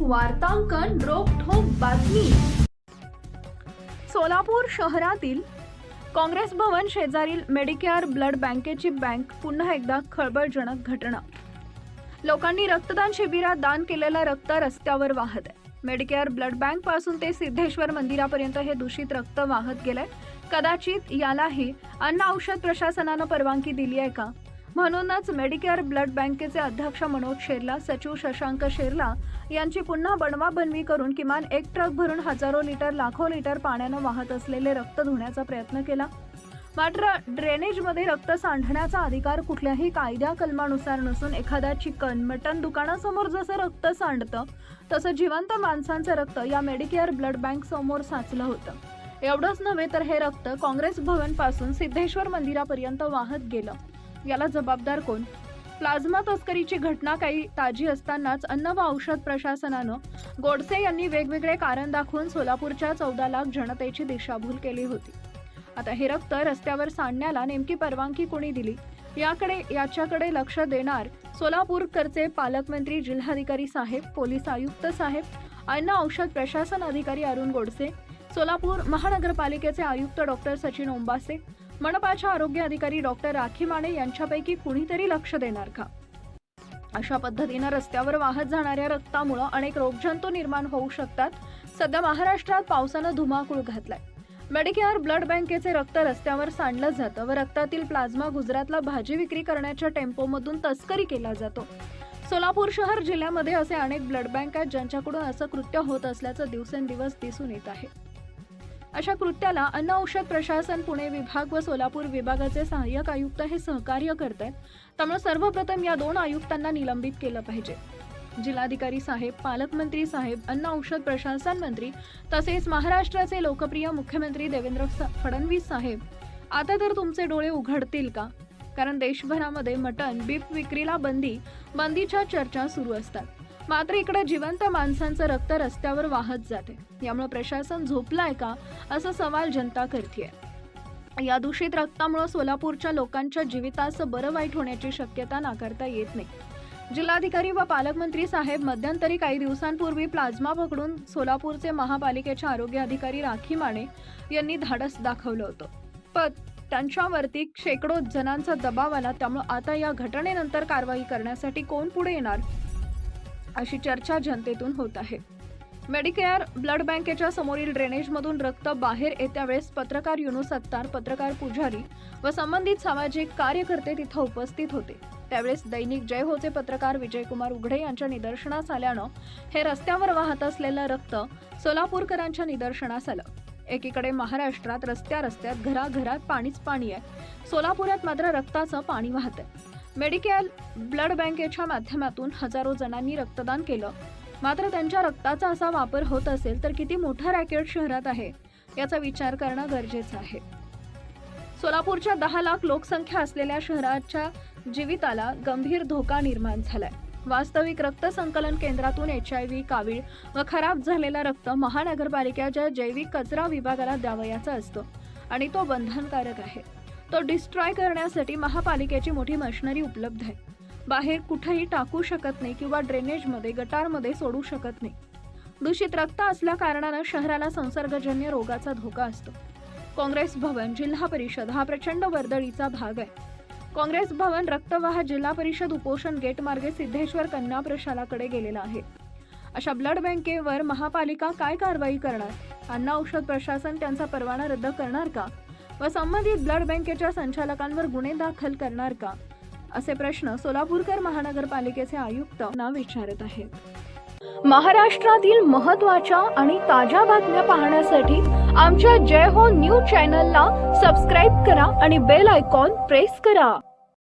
वार्तांकन रोखोक बातमी. सोलापूर शहरातील काँग्रेस भवन शेजारील मेडिकेअर ब्लड बँकेची बँक पुन्हा एकदा खळबळजनक घटना. लोकांनी रक्तदान शिबिरात दान केलेलं रक्त रस्त्यावर वाहत आहे. मेडिकेअर ब्लड बँकपासून ते सिद्धेश्वर मंदिरापर्यंत हे दूषित रक्त वाहत गेलंय. कदाचित यालाही अन्न औषध प्रशासनानं परवानगी दिली आहे का? म्हणूनच मेडिकेअर ब्लड बँकेचे अध्यक्ष मनोज शेरला सचिव शशांक शेरला यांची पुन्हा बनवाबनवी करून किमान एक ट्रक भरून हजारो लिटर लाखो लिटर पाण्यानं वाहत असलेले रक्त धुण्याचा प्रयत्न केला. मात्र ड्रेनेजमध्ये रक्त सांडण्याचा अधिकार कुठल्याही कायद्या कलमानुसार नसून एखाद्या चिकन मटन दुकानासमोर जसं रक्त सांडतं तसं जिवंत माणसांचं रक्त या मेडिकेअर ब्लड बँक समोर साचलं होतं. एवढंच नव्हे तर हे रक्त काँग्रेस भवनपासून सिद्धेश्वर मंदिरापर्यंत वाहत गेलं. याला जबाबदार कोण? प्लाझ्मा तस्करीची घटना काही ताजी असतानाच अन्न व औषध प्रशासनानं गोडसे यांनी वेगवेगळे कारण दाखवून सोलापूरच्या चौदा लाख जनतेची दिशाभूल केली होती. आता हे रक्त रस्त्यावर सांडण्याला नेमकी परवानगी कोणी दिली? याकडे याच्याकडे लक्ष देणार सोलापूरकरचे पालकमंत्री जिल्हाधिकारी साहेब पोलीस आयुक्त साहेब अन्न औषध प्रशासन अधिकारी अरुण गोडसे सोलापूर महानगरपालिकेचे आयुक्त डॉक्टर सचिन ओंबासे मनपाच्या आरोग्य अधिकारी डॉक्टर राखी माने यांच्यापैकी कुणीतरी लक्ष देणार का? अशा पद्धतीनं रस्त्यावर वाहत जाणाऱ्या रक्तामुळं अनेक रोगजंतू निर्माण होऊ शकतात. सध्या महाराष्ट्रात पावसानं धुमाकूळ घातलाय. मेडिकेअर ब्लड बँकेचे रक्त रस्त्यावर सांडलं जातं व रक्तातील प्लाझ्मा गुजरातला भाजी विक्री करण्याच्या टेम्पोमधून तस्करी केला जातो. सोलापूर शहर जिल्ह्यामध्ये असे अनेक ब्लड बँक आहेत ज्यांच्याकडून असं कृत्य होत असल्याचं दिवसेंदिवस दिसून येत आहे. अशा कृत्याला अन्न औषध प्रशासन पुणे विभाग व सोलापूर विभागाचे सहाय्यक आयुक्त हे सहकार्य करत आहेत त्यामुळे सर्वप्रथम या दोन आयुक्तांना निलंबित केलं पाहिजे. जिल्हाधिकारी साहेब पालकमंत्री साहेब अन्न औषध प्रशासन मंत्री तसेच महाराष्ट्राचे लोकप्रिय मुख्यमंत्री देवेंद्र फडणवीस साहेब. आता तर तुमचे डोळे उघडतील का? कारण देशभरामध्ये मटण बीफ विक्रीला बंदी बंदीच्या चर्चा सुरू असतात. मात्र इकडे जिवंत माणसांचं रक्त रस्त्यावर वाहत जाते. यामुळे प्रशासन झोपलाय का? असा सवाल जनता करते या दूषित रक्तामुळे सोलापूरच्या लोकांच्या जीविताचं बरं वाईट होण्याची शक्यता नाकारता येत नाही. जिल्हाधिकारी व पालकमंत्री साहेब मध्यंतरी काही दिवसांपूर्वी प्लाझ्मा पकडून सोलापूरचे महापालिकेचे आरोग्य अधिकारी राखी माने यांनी धाडस दाखवलं होतं. पण त्यांच्यावरती शेकडो जणांचा दबाव आला त्यामुळे आता या घटनेनंतर कारवाई करण्यासाठी कोण पुढे येणार? अशी चर्चा जनतेतून होत आहे. मेडिकेअर ब्लड बँकेच्या समोरील ड्रेनेजमधून रक्त बाहेर येत्या वेळेस पत्रकार युनुस अत्तार पत्रकार पुजारी व संबंधित सामाजिक कार्यकर्ते तिथं उपस्थित होते. त्यावेळेस दैनिक जय होचे पत्रकार विजयकुमार उघडे यांच्या निदर्शनास आल्यानं हे रस्त्यावर वाहत असलेलं रक्त सोलापूरकरांच्या निदर्शनास आलं. एकीकडे महाराष्ट्रात रस्त्या रस्त्यात घराघरात पाणीच पाणी आहे. सोलापुरात मात्र रक्ताचं पाणी वाहत आहे मेडिकेअर ब्लड बँकेच्या माध्यमातून हजारो जणांनी रक्तदान केलं. मात्र त्यांच्या रक्ताचा असा वापर होत असेल तर किती मोठा रॅकेट शहरात आहे याचा विचार करणं गरजेचं आहे. सोलापूरच्या दहा लाख लोकसंख्या असलेल्या शहराच्या जीविताला गंभीर धोका निर्माण झालाय. वास्तविक रक्त संकलन केंद्रातून एच आय व्ही कावीळ व खराब झालेला रक्त महानगरपालिकेच्या जैविक कचरा विभागाला द्यावयाचा असतो आणि तो बंधनकारक आहे. तो डिस्ट्रॉय करण्यासाठी महापालिकेची मोठी मशिनरी उपलब्ध आहे. बाहेर कुठेही टाकू शकत नाही किंवा ड्रेनेजमध्ये गटारमध्ये सोडू शकत नाही. दूषित रक्त असल्या कारणानं शहराला संसर्गजन्य रोगाचा धोका असतो. काँग्रेस भवन जिल्हा परिषद हा प्रचंड वर्दळीचा भाग आहे. काँग्रेस भवन रक्तवाह जिल्हा परिषद उपोषण गेट मार्गे सिद्धेश्वर कन्या प्रशालाकडे गेलेला आहे. अशा ब्लड बँकेवर महापालिका काय कारवाई करणार? अन्न औषध प्रशासन त्यांचा परवाना रद्द करणार का? व संबंधित ब्लड बँकेच्या संचालकांवर गुन्हे दाखल करणार का? असे प्रश्न सोलापूरकर महानगरपालिकेचे आयुक्त विचारत आहेत. महाराष्ट्रातील महत्त्वाच्या आणि ताज्या बातम्या पाहण्यासाठी आमच्या जय हो न्यूज चॅनलला सबस्क्राईब करा आणि बेल आयकॉन प्रेस करा.